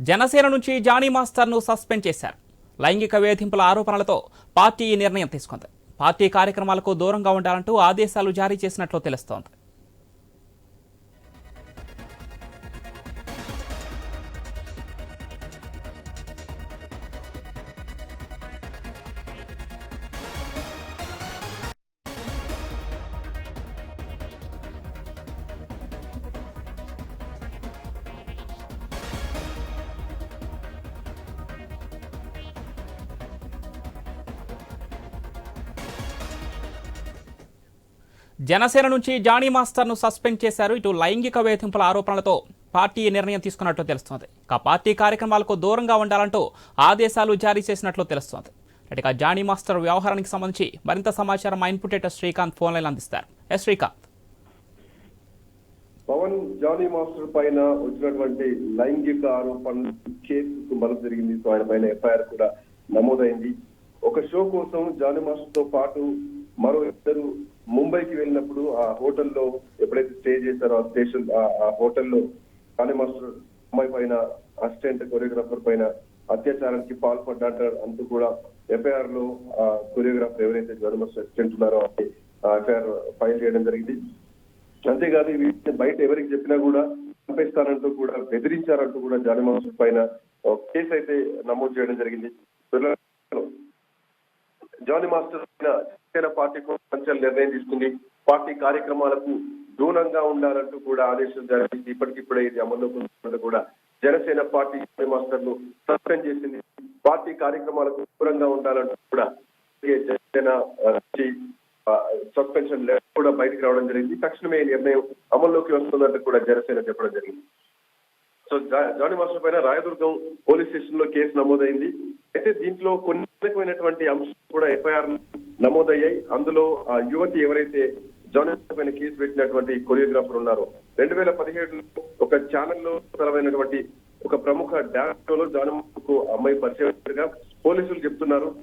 జనసేన నుంచి జానీ మాస్టర్ను సస్పెండ్ చేశారు. లైంగిక వేధింపుల ఆరోపణలతో పార్టీ ఈ నిర్ణయం తీసుకుంది. పార్టీ కార్యక్రమాలకు దూరంగా ఉండాలంటూ ఆదేశాలు జారీ చేసినట్లు తెలుస్తోంది. జనసేన నుంచి జానీ మాస్టర్ను సస్పెండ్ చేశారు. ఇటు లైంగిక వేధింపుల ఆరోపణలతో పార్టీ నిర్ణయం తీసుకున్నట్లు తెలుస్తోంది. ఇక పార్టీ కార్యక్రమాలకు దూరంగా ఉండాలంటూ ఆదేశాలు జారీ చేసినట్లు తెలుస్తోంది. ఇక జానీ మాస్టర్ వ్యవహారానికి సంబంధించి మరింత సమాచారం మా ఇన్పుటేటర్ శ్రీకాంత్ ఫోన్ లైన్ అందిస్తారు. S Srikanth. Pawan Johnny master పైన వచ్చినటువంటి లైంగిక ఆరోపణ కేసుకు మలుపు జరిగింది. సో ఆయన పైన ఎఫ్ఐఆర్ కూడా నమోదైంది. ఒక షో కోసం జానీ మాస్టర్తో పాటు మరో ఇద్దరు ముంబైకి వెళ్ళినప్పుడు ఆ హోటల్లో ఎప్పుడైతే స్టే చేశారో ఆ స్టేషన్ ఆ- హోటల్లో జానీ మాస్టర్ అమ్మాయి పైన అసిస్టెంట్ కొరియోగ్రాఫర్ పైన అత్యాచారానికి పాల్పడ్డారు అంటూ కూడా ఎఫ్ఐఆర్లో ఆ కొరియోగ్రాఫర్ ఎవరైతే జానీ అసిస్టెంట్ ఉన్నారో ఎఫ్ఐఆర్ ఫైల్ చేయడం జరిగింది. అంతేకాదు వీటిని బయట ఎవరికి చెప్పినా కూడా చంపేస్తానంటూ కూడా బెదిరించారంటూ కూడా జానీ మాస్టర్ పైన కేసు అయితే నమోదు చేయడం జరిగింది. జానీ మాస్టర్ జనసేన పార్టీ కోసం నిర్ణయం తీసుకుంది. పార్టీ కార్యక్రమాలకు దూరంగా ఉండాలంటూ కూడా ఆదేశం జరిగింది ఇప్పటికిప్పుడే ఇది అమల్లోకి వస్తుందంటూ కూడా జనసేన పార్టీ జానీ మాస్టర్ను సస్పెండ్ చేసింది. పార్టీ కార్యక్రమాలకు దూరంగా ఉండాలంటూ కూడా జనసేన సస్పెన్షన్ లెటర్ కూడా బయటకు రావడం జరిగింది. తక్షణమే నిర్ణయం అమల్లోకి వస్తుందంటూ కూడా జనసేన చెప్పడం జరిగింది. సో జా- జానీ మాస్టర్ పైన రాయదుర్గం పోలీస్ స్టేషన్లో కేసు నమోదైంది. అయితే దీంట్లో కొన్ని రకమైనటువంటి అంశాలు కూడా ఎఫ్ఐఆర్ నమోదయ్యాయి. అందులో ఆ యువతి ఎవరైతే జానీ మాస్టర్ పైన కేసు పెట్టినటువంటి కొరియోగ్రాఫర్ ఉన్నారో రెండు వేల పదిహేడులో ఒక ఛానల్లో తరమైనటువంటి ఒక ప్రముఖ డాన్స్ షోలో జానీ మాస్టర్కు అమ్మాయి పరిచయం పోలీసులు చెప్తున్నారు.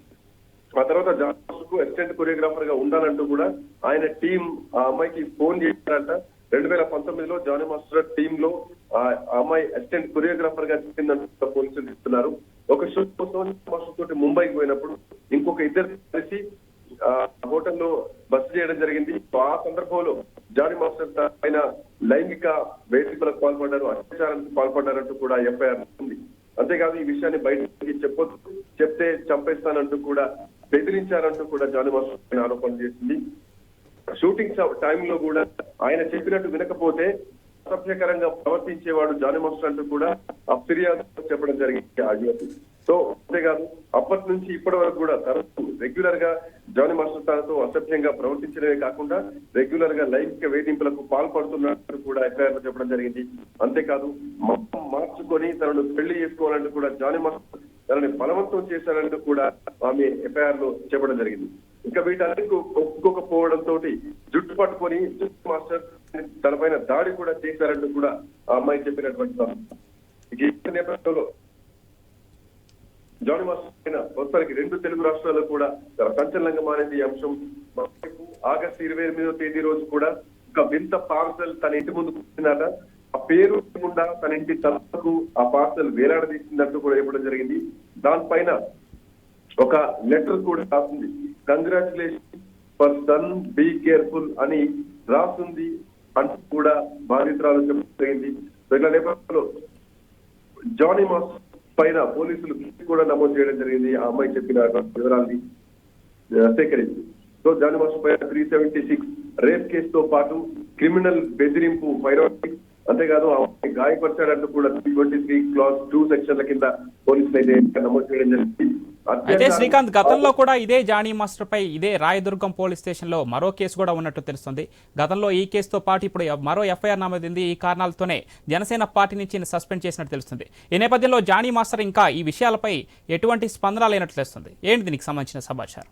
ఆ తర్వాత జాన్స్కు అసిస్టెంట్ కొరియోగ్రాఫర్గా ఉండాలంటూ కూడా ఆయన టీం ఆ అమ్మాయికి ఫోన్ చేశారంట. రెండు వేల పంతొమ్మిదిలో జానీ మాస్టర్ టీమ్లో అమ్మాయి అసిస్టెంట్ కొరియోగ్రాఫర్గా చెప్పిందంటూ పోలీసులు చెప్తున్నారు. ఒక షో కోసం మాస్టర్ తోటి ముంబైకి పోయినప్పుడు ఇంకొక ఇద్దరు కలిసి హోటల్ హోటల్లో బస చేయడం జరిగింది. ఆ సందర్భంలో జానీ మాస్టర్ త- పైన లైంగిక వేధింపులకు పాల్పడ్డారు అత్యాచారానికి పాల్పడ్డారంటూ కూడా ఎఫ్ఐఆర్ ఉంది. అంతేకాదు ఈ విషయాన్ని బయటకి చెప్పొద్దు చెప్తే చంపేస్తానంటూ కూడా బెదిరించారంటూ కూడా జానీ మాస్టర్ పైన ఆరోపణ చేసింది. షూటింగ్ టైంలో కూడా ఆయన చెప్పినట్టు వినకపోతే అసభ్యకరంగా ప్రవర్తించేవాడు జానీ మాస్టర్ అంటూ కూడా ఆ ఫిర్యాదు చెప్పడం జరిగింది ఆ యువతి. సో అంతేకాదు అప్పటి నుంచి ఇప్పటి వరకు కూడా తరచు రెగ్యులర్గా జానీ మాస్టర్ తనతో అసభ్యంగా ప్రవర్తించడమే కాకుండా రెగ్యులర్గా లైంగిక వేధింపులకు పాల్పడుతున్నట్టు కూడా ఎఫ్ఐఆర్లో చెప్పడం జరిగింది. అంతేకాదు మొత్తం మార్చుకొని తనను పెళ్ళి చేసుకోవాలంటూ కూడా జానీ మాస్టర్ తనని బలవంతం చేశారంటూ కూడా ఆమె ఎఫ్ఐఆర్లో చెప్పడం జరిగింది. ఇంకా వీటన్నిటికి ఒప్పుకోకపోవడంతో తోటి జుట్టు పట్టుకొని జుట్టు మాస్టర్ తనపైన దాడి కూడా చేశారంటూ కూడా ఆ అమ్మాయి చెప్పినటువంటి నేపథ్యంలో జానీ మాస్టర్ పైన రెండు తెలుగు రాష్ట్రాల్లో కూడా సంచలనంగా మారింది ఈ అంశం. ఆగస్ట్ ఆగస్టు ఇరవై ఎనిమిదో తేదీ రోజు కూడా ఒక వింత పార్సల్ తన ఇంటి ముందు కూర్చున్నాట ఆ పేరు లేకుండా తన ఇంటి తలకు ఆ పార్సల్ వేలాడదీసినట్టు కూడా ఇవ్వడం జరిగింది. దానిపైన ఒక లెటర్ కూడా రాసింది. Congratulation for son be careful అని రాస్తుంది. అంటూ కూడా బాధితురాలు చెప్పింది. ఇట్లా నేపథ్యంలో జానీ మాస్ పైన పోలీసులు కూడా నమోదు చేయడం జరిగింది. ఆ అమ్మాయి చెప్పిన వివరాల్ని సేకరించి. సో జానీ మాస్ పైన త్రీ సెవెంటీ సిక్స్ రేప్ కేసుతో పాటు క్రిమినల్ బెదిరింపు పైరోటిక్స్ అంతేకాదు ఆమె గాయపరిచాడంటూ కూడా three twenty three clause two సెక్షన్ల కింద పోలీసులు అయితే నమోదు చేయడం జరిగింది. అయితే శ్రీకాంత్ గతంలో కూడా ఇదే జానీ మాస్టర్ పై ఇదే రాయదుర్గం పోలీస్ స్టేషన్లో మరో కేసు కూడా ఉన్నట్టు తెలుస్తుంది. గతంలో ఈ కేసుతో పాటు ఇప్పుడు మరో ఎఫ్ఐఆర్ నమోదింది. ఈ కారణాలతోనే జనసేన పార్టీ నుంచి సస్పెండ్ చేసినట్టు తెలుస్తుంది. ఈ నేపథ్యంలో జానీ మాస్టర్ ఇంకా ఈ విషయాలపై ఎటువంటి స్పందన లేనట్లు తెలుస్తుంది. ఏంటి దీనికి సంబంధించిన సమాచారం?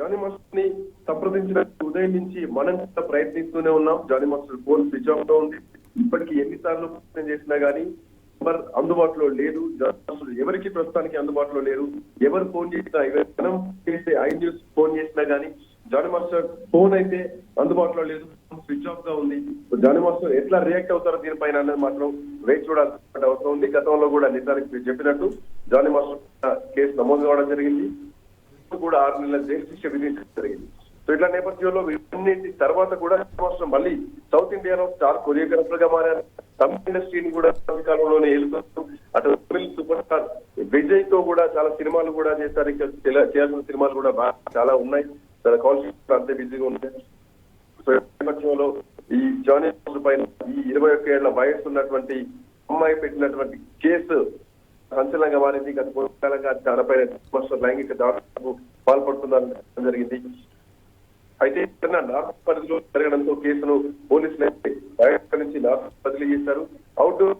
జానీ మాస్టర్ని సంప్రదించిన ఉదయం నుంచి మనం ప్రయత్నిస్తూనే ఉన్నాం. జానీ మాస్టర్ ఫోన్ స్విచ్ ఆఫ్లో ఉంది. ఇప్పటికి ఎన్నిసార్లు ప్రయత్నం చేసినా గానీ నెంబర్ అందుబాటులో లేదు జానీ ఎవరికి ప్రస్తుతానికి అందుబాటులో లేరు? ఎవరు ఫోన్ చేసినా ఈవెన్ మనం చేసే ఐ న్యూస్ ఫోన్ చేసినా గానీ జానీ మాస్టర్ ఫోన్ అయితే అందుబాటులో లేదు. స్విచ్ ఆఫ్గా ఉంది. జానీ మాస్టర్ ఎట్లా రియాక్ట్ అవుతారో దీనిపైన అనేది మాత్రం వేచి చూడాల్సిన అవసరం ఉంది. గతంలో కూడా నిజానికి మీరు చెప్పినట్టు జానీ మాస్టర్ కేసు నమోదు కావడం జరిగింది. కూడా ఆరు నెలల జైలు శిక్ష విధించడం జరిగింది. సో ఇట్లా నేపథ్యంలో వీటన్నిటి తర్వాత కూడా జానీ మళ్ళీ సౌత్ ఇండియాలో స్టార్ కొరియోగ్రాఫర్గా మారారు. తమిళ ఇండస్ట్రీని కూడా కాలంలోనే వెళ్తూ అటు తమిళ సూపర్ స్టార్ విజయ్తో కూడా చాలా సినిమాలు కూడా చేశారు. ఇంకా చేయాల్సిన సినిమాలు కూడా బాగా చాలా ఉన్నాయి. చాలా కాన్సెప్ట్ అంతే బిజీగా ఉన్నాయి. సో నేపథ్యంలో ఈ జానీ పైన ఈ ఇరవై ఒక్క ఏళ్ళ వయసు ఉన్నటువంటి అమ్మాయి పెట్టినటువంటి కేసు సంచలనంగా మారింది. గత కొంతకాలంగా తనపైన లైంగిక దాడులకు పాల్పడుతున్నారని జరిగింది. అయితే నార్త్ పరిధిలో జరగడంతో కేసును పోలీసులు అయితే బయట నుంచి నార్త్ బదిలీ చేశారు అవుట్డోర్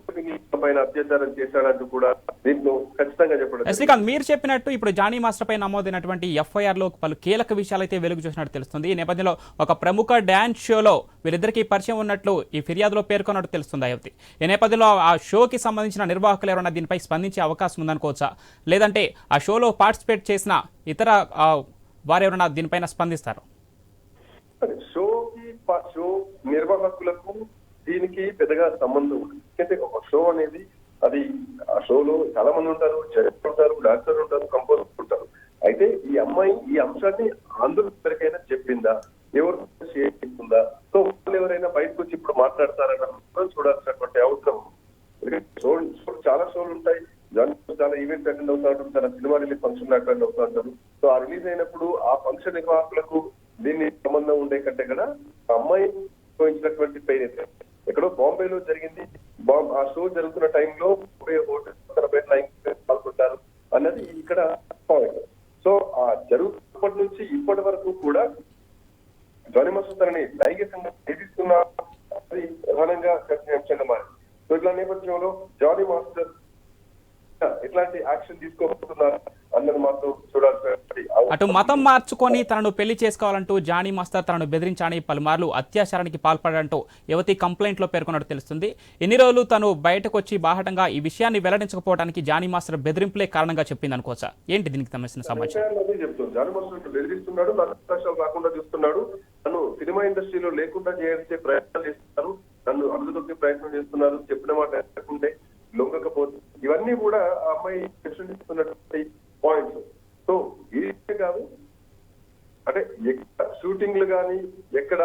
పైన అత్యాచారం చేశాడంటూ కూడా దీంట్లో ఖచ్చితంగా చెప్పడం శ్రీకాంత్ మీరు చెప్పినట్టు ఇప్పుడు జానీ మాస్టర్ పై నమోదైనటువంటి ఎఫ్ఐఆర్లో పలు కీలక విషయాలు అయితే వెలుగు చూసినట్టు తెలుస్తుంది. ఈ నేపథ్యంలో ఒక ప్రముఖ డాన్స్ షోలో వీరిద్దరికీ పరిచయం ఉన్నట్లు ఈ ఫిర్యాదులో పేర్కొన్నట్టు తెలుస్తుంది అయోతి ఈ నేపథ్యంలో ఆ షోకి సంబంధించిన నిర్వాహకులు ఎవరైనా దీనిపై స్పందించే అవకాశం ఉందనుకోవచ్చా? లేదంటే ఆ షోలో పార్టిసిపేట్ చేసిన ఇతర వారెవరైనా దీనిపైన స్పందిస్తారు? షోకి షో నిర్వాహకులకు దీనికి పెద్దగా సంబంధం ఉంది ఎందుకంటే ఒక షో అనేది అది ఆ షోలో చాలా మంది ఉంటారు జడ్జి ఉంటారు డాక్టర్ ఉంటారు కంపోజర్ ఉంటారు. అయితే ఈ అమ్మాయి ఈ అంశాన్ని అందరూ ఎవరికైనా చెప్పిందా? ఎవరు షేర్ చేస్తుందా సో వాళ్ళు ఎవరైనా బయటకు వచ్చి ఇప్పుడు మాట్లాడతారన్న చూడాల్సినటువంటి అవసరం షో షో చాలా షోలు ఉంటాయి. దాంట్లో చాలా ఈవెంట్ అటెండ్ అవుతా ఉంటారు చాలా సినిమా రిలీజ్ ఫంక్షన్ అటెండ్ అవుతా ఉంటారు సో ఆ రిలీజ్ అయినప్పుడు ఆ ఫంక్షన్ నిర్వాహకులకు దీన్ని సంబంధం ఉండే కంటే కూడా అమ్మాయి పోయించినటువంటి పెయిన్ అయితే ఎక్కడో బాంబేలో జరిగింది. బాంబ్ ఆ షో జరుగుతున్న టైంలో హోటల్ తన పేరు పాల్గొంటారు అన్నది ఇక్కడ సో ఆ జరుగుతున్నప్పటి నుంచి ఇప్పటి వరకు కూడా జానీ మాస్టర్ తనని లైంగికంగా వేధిస్తున్నా అది ప్రధానంగా చర్చనీయాంశంగా మారింది సో ఇట్లా నేపథ్యంలో జానీ మాస్టర్ ఎట్లాంటి యాక్షన్ తీసుకోబోతున్నారు అన్నది మాత్రం అవసరం అటు మతం మార్చుకొని తనను పెళ్ళి చేసుకోవాలంటూ జానీ మాస్టర్ తనను బెదిరించాని పలుమార్లు అత్యాచారానికి పాల్పడంటూ యువతి కంప్లైంట్లో పేర్కొన్నట్టు తెలుస్తుంది. ఎన్ని రోజులు తను బయటకు వచ్చి బాహటంగా ఈ విషయాన్ని వెల్లడించకపోవడానికి జానీ మాస్టర్ బెదిరింపులే కారణంగా చెప్పింది అనుకోవచ్చా? ఏంటి దీనికి సంబంధించిన సమాచారం? నన్ను సినిమా ఇండస్ట్రీలో లేకుండా చేసే ప్రయత్నం చేస్తున్నారు. నన్ను అందులోకి ప్రయత్నం చేస్తున్నారు. చెప్పిన మాట ఎక్కకుంటే లొంగకపోతే ఇవన్నీ కూడా ఆ అమ్మాయి ప్రశ్నిస్తున్నటువంటి పాయింట్స్ సో ఇదే కాదు అంటే ఎక్కడ షూటింగ్లు కానీ ఎక్కడ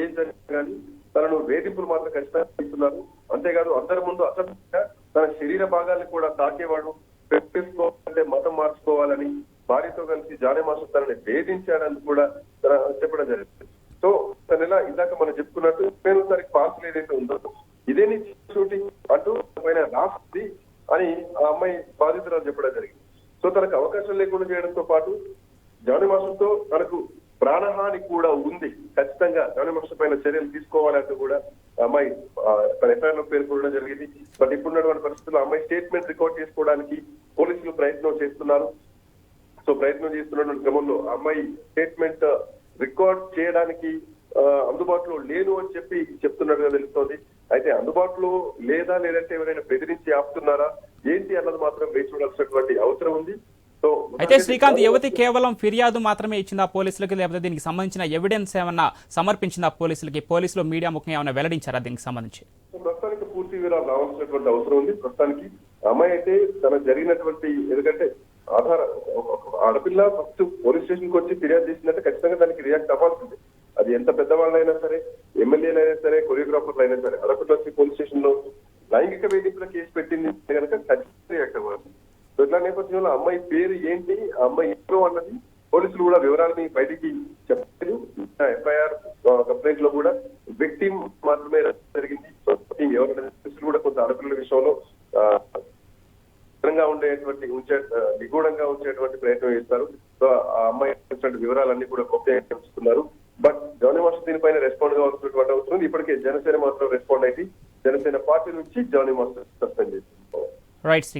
ఏం జరిగినా కానీ తనను వేధింపులు మాత్రం ఖచ్చితంగా ఇస్తున్నారు అంతేకాదు అందరి ముందు అసభ్యంగా తన శరీర భాగాల్ని కూడా తాకేవాడు పెట్టేసుకోవాలంటే మతం మార్చుకోవాలని భార్యతో కలిసి జానే మాస్టర్ తనని వేధించాడని కూడా తన చెప్పడం జరిగింది. సో తన ఇందాక మనం చెప్పుకున్నట్టు పేరు తారీఖు పార్సల్ ఏదైతే ఉందో ఇదే నీ షూటింగ్ అంటూ పైన రాస్తుంది అని ఆ అమ్మాయి బాధితురాలు చెప్పడం జరిగింది. సో తనకు అవకాశం లేకుండా చేయడంతో పాటు జానీ మాస్టర్తో తనకు ప్రాణహాని కూడా ఉంది. ఖచ్చితంగా జానీ మాస్టర్ పైన చర్యలు తీసుకోవాలంటూ కూడా అమ్మాయి తన ఎఫ్ఐఆర్లో పేర్కొనడం జరిగింది. బట్ ఇప్పుడున్నటువంటి పరిస్థితుల్లో అమ్మాయి స్టేట్మెంట్ రికార్డ్ చేసుకోవడానికి పోలీసులు ప్రయత్నం చేస్తున్నారు. సో ప్రయత్నం చేస్తున్నటువంటి క్రమంలో ఆ అమ్మాయి స్టేట్మెంట్ రికార్డ్ చేయడానికి ఆ, అందుబాటులో లేను అని చెప్పి చెప్తున్నట్టుగా తెలుస్తోంది. అయితే అందుబాటులో లేదా లేదంటే ఎవరైనా బెదిరించి ఆపుతున్నారా? ఏంటి అన్నది మాత్రం వేచి చూడాల్సినటువంటి అవసరం ఉంది. సో అయితే శ్రీకాంత్ యువతి కేవలం ఫిర్యాదు మాత్రమే ఇచ్చిందా పోలీసులకి? లేకపోతే దీనికి సంబంధించిన ఎవిడెన్స్ ఏమన్నా సమర్పించిందా పోలీసులకి? పోలీసులు మీడియా ముఖ్యంగా ఏమైనా వెల్లడించారా దీనికి సంబంధించి? ప్రస్తుతానికి పూర్తి వివరాలు రావాల్సినటువంటి అవసరం ఉంది. ప్రస్తుతానికి అమ్మాయి అయితే తన జరిగినటువంటి ఎందుకంటే ఆధార ఆడపిల్ల ఫస్ట్ పోలీస్ స్టేషన్కి వచ్చి ఫిర్యాదు చేసిందంటే ఖచ్చితంగా దానికి రియాక్ట్ అవ్వాల్సిందే. అది ఎంత పెద్దవాళ్ళైనా సరే ఎమ్మెల్యేలైనా సరే కొరియోగ్రాఫర్లు అయినా సరే ఆడపిల్ల వచ్చి పోలీస్ స్టేషన్లో లైంగిక వేధింపుల కేసు పెట్టింది కనుక ఖచ్చితంగా సో ఇట్లా నేపథ్యంలో అమ్మాయి పేరు ఏంటి ఆ అమ్మాయి ఎవరు అన్నది పోలీసులు కూడా వివరాలని బయటికి చెప్పలేదు. ఎఫ్ఐఆర్ కంప్లైంట్లో కూడా విక్టిమ్ మాత్రమే జరిగింది. ఎవరైనా పోలీసులు కూడా కొంత అరకుల విషయంలో స్థిరంగా ఉండేటువంటి ఉంచే నిగూఢంగా ఉంచేటువంటి ప్రయత్నం చేస్తారు. సో ఆ అమ్మాయి వివరాలన్నీ కూడా గొప్ప ఉంచుతున్నారు బట్ జానీ మాస్టర్ దీనిపైన రెస్పాండ్ కావాల్సినటువంటి అవసరం ఉంది. ఇప్పటికే జనసేన మాత్రం రెస్పాండ్ అయితే జనసేన పార్టీ నుంచి జానీ మాస్టర్ సస్పెండ్ చేసింది. రైట్